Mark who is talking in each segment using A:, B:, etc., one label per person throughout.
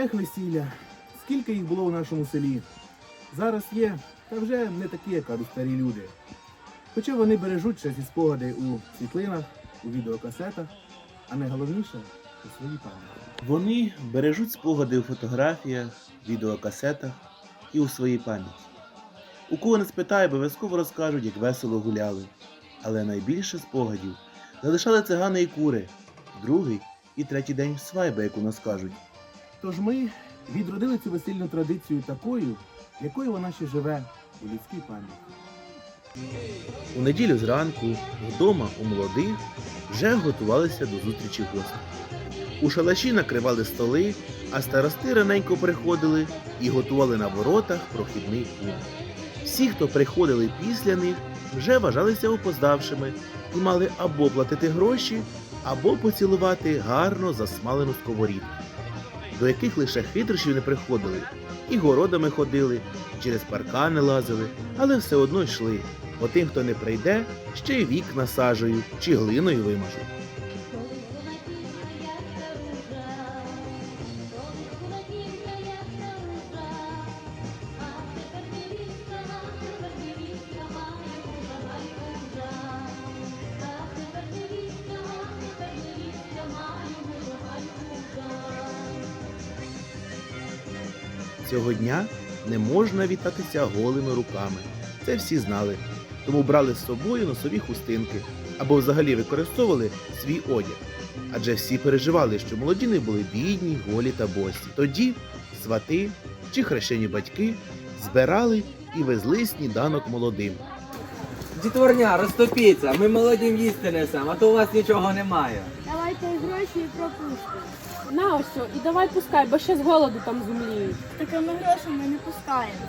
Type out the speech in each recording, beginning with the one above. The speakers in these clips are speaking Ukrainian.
A: Ех, весілля, скільки їх було у нашому селі. Зараз є, та вже не такі, як кажуть старі люди. Хоча вони бережуть ще ці спогади у світлинах, у відеокасетах, а найголовніше у своїй пам'яті.
B: Вони бережуть спогади у фотографіях, відеокасетах і у своїй пам'яті. У кого не спитає, обов'язково розкажуть, як весело гуляли. Але найбільше спогадів залишали цигани і кури, другий і третій день свайби, як у нас кажуть.
A: Тож ми відродили цю весільну традицію такою, якою вона ще живе у людській пам'яті.
B: У неділю зранку вдома у молодих вже готувалися до зустрічі гостей. У шалаші накривали столи, а старости раненько приходили і готували на воротах прохідний пункт. Всі, хто приходили після них, вже вважалися опоздавшими і мали або платити гроші, або поцілувати гарно засмалену сковорідку, до яких лише хитрощів не приходили, і городами ходили, через паркани лазили, але все одно йшли. Бо тим, хто не прийде, ще й вік насажую чи глиною вимажуть. Цього дня не можна вітатися голими руками. Це всі знали. Тому брали з собою носові хустинки або взагалі використовували свій одяг. Адже всі переживали, що молоді не були бідні, голі та босі. Тоді свати чи хрещені батьки збирали і везли сніданок молодим.
C: Дітворня, розтопіться, ми молодім їсти несемо, а то у вас нічого немає.
D: Давайте гроші і пропустимо.
E: На ось, і давай пускай, бо ще з голоду там зумліють.
D: Такими грошами не пускаємо.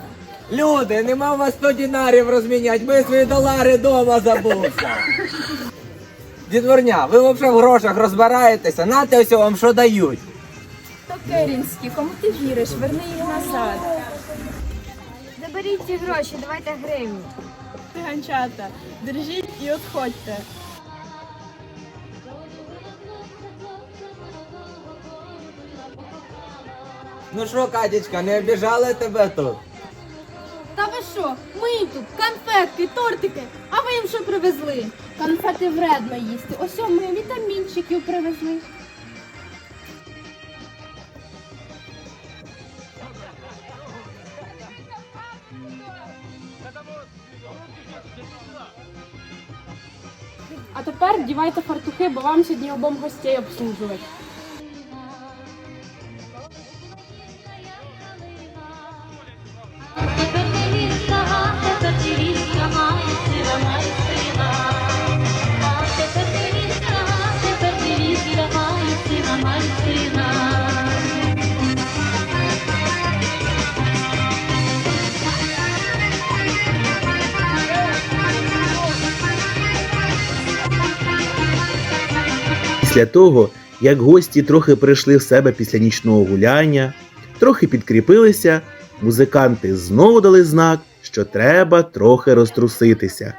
C: Люди, нема у вас 100 динарів розміняти, ми свої долари дома забувся. Дітворня, ви взагалі в грошах розбираєтеся, нате ось вам що дають.
D: То Керінські, кому ти віриш, верни їх назад. Заберіть ці гроші, давайте гривні.
E: Циганчата, держіть і отходьте.
C: Ну що, Катечка, не обіжали тебе тут?
D: Та ви що? Ми їм тут конфетки, тортики, а ви їм що привезли? Конфети вредно їсти. Ось ми вітамінчиків привезли.
E: А тепер вдівайте фартухи, бо вам сьогодні обом гостей обслужувати.
B: Після того, як гості трохи прийшли в себе після нічного гуляння, трохи підкріпилися, музиканти знову дали знак, що треба трохи розтруситися.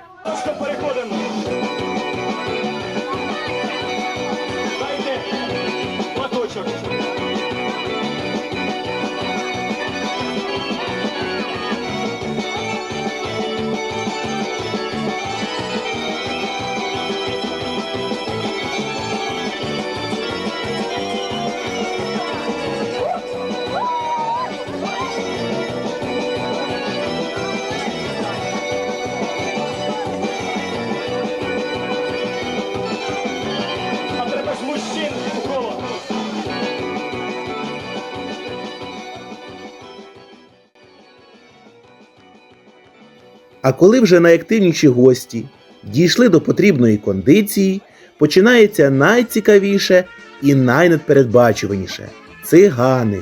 B: А коли вже найактивніші гості дійшли до потрібної кондиції, починається найцікавіше і найнепередбачуваніше цигани.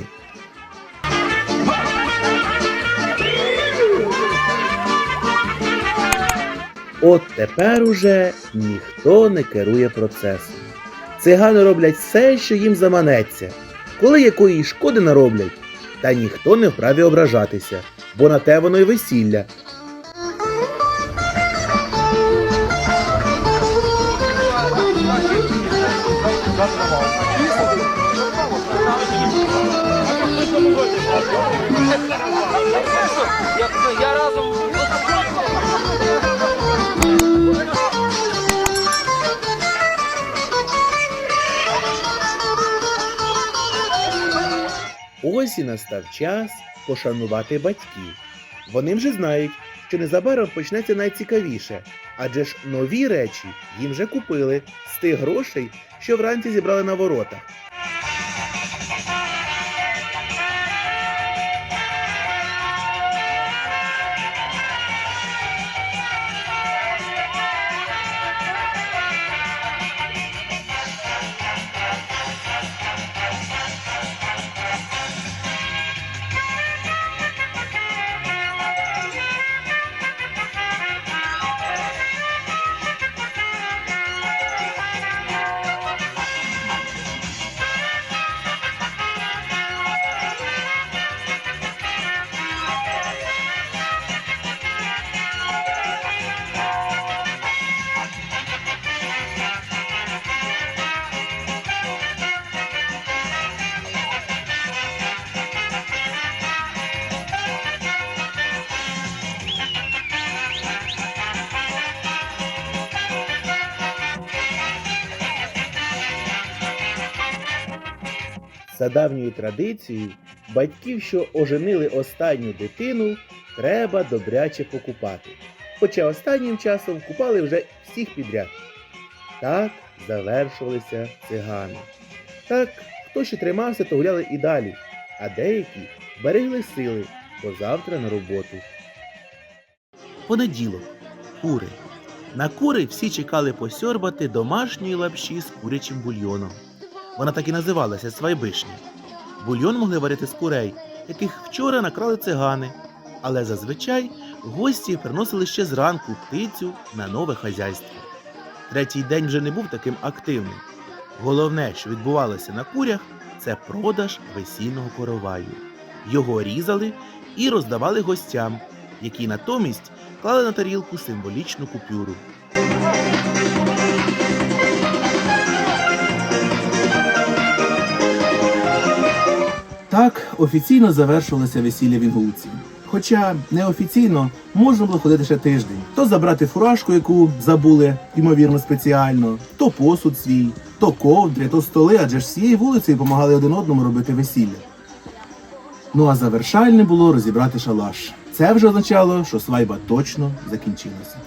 B: От тепер уже ніхто не керує процесом. Цигани роблять все, що їм заманеться. Коли якої шкоди нароблять, та ніхто не вправі ображатися, бо на те воно й весілля, Ось і настав час пошанувати батьків. Вони вже знають, що незабаром почнеться найцікавіше, адже ж нові речі їм вже купили з тих грошей, що вранці зібрали на воротах. За давньою традицією, батьків, що оженили останню дитину, треба добряче покупати. Хоча останнім часом купали вже всіх підряд. Так завершувалися цигани. Так, хто ще тримався, то гуляли і далі, а деякі берегли сили, бо завтра на роботу. Понеділок. Кури. На кури всі чекали посьорбати домашньої лапші з курячим бульйоном. Вона так і називалася свайбишня. Бульйон могли варити з курей, яких вчора накрали цигани, але зазвичай гості приносили ще зранку птицю на нове хазяйство. Третій день вже не був таким активним. Головне, що відбувалося на курях, це продаж весільного короваю. Його різали і роздавали гостям, які натомість клали на тарілку символічну купюру.
A: Так офіційно завершилося весілля в Інгулці. Хоча неофіційно можна було ходити ще тиждень. То забрати фуражку, яку забули, ймовірно, спеціально, то посуд свій, то ковдри, то столи, адже ж всією вулицею допомагали один одному робити весілля. Ну а завершальне було розібрати шалаш. Це вже означало, що свайба точно закінчилася.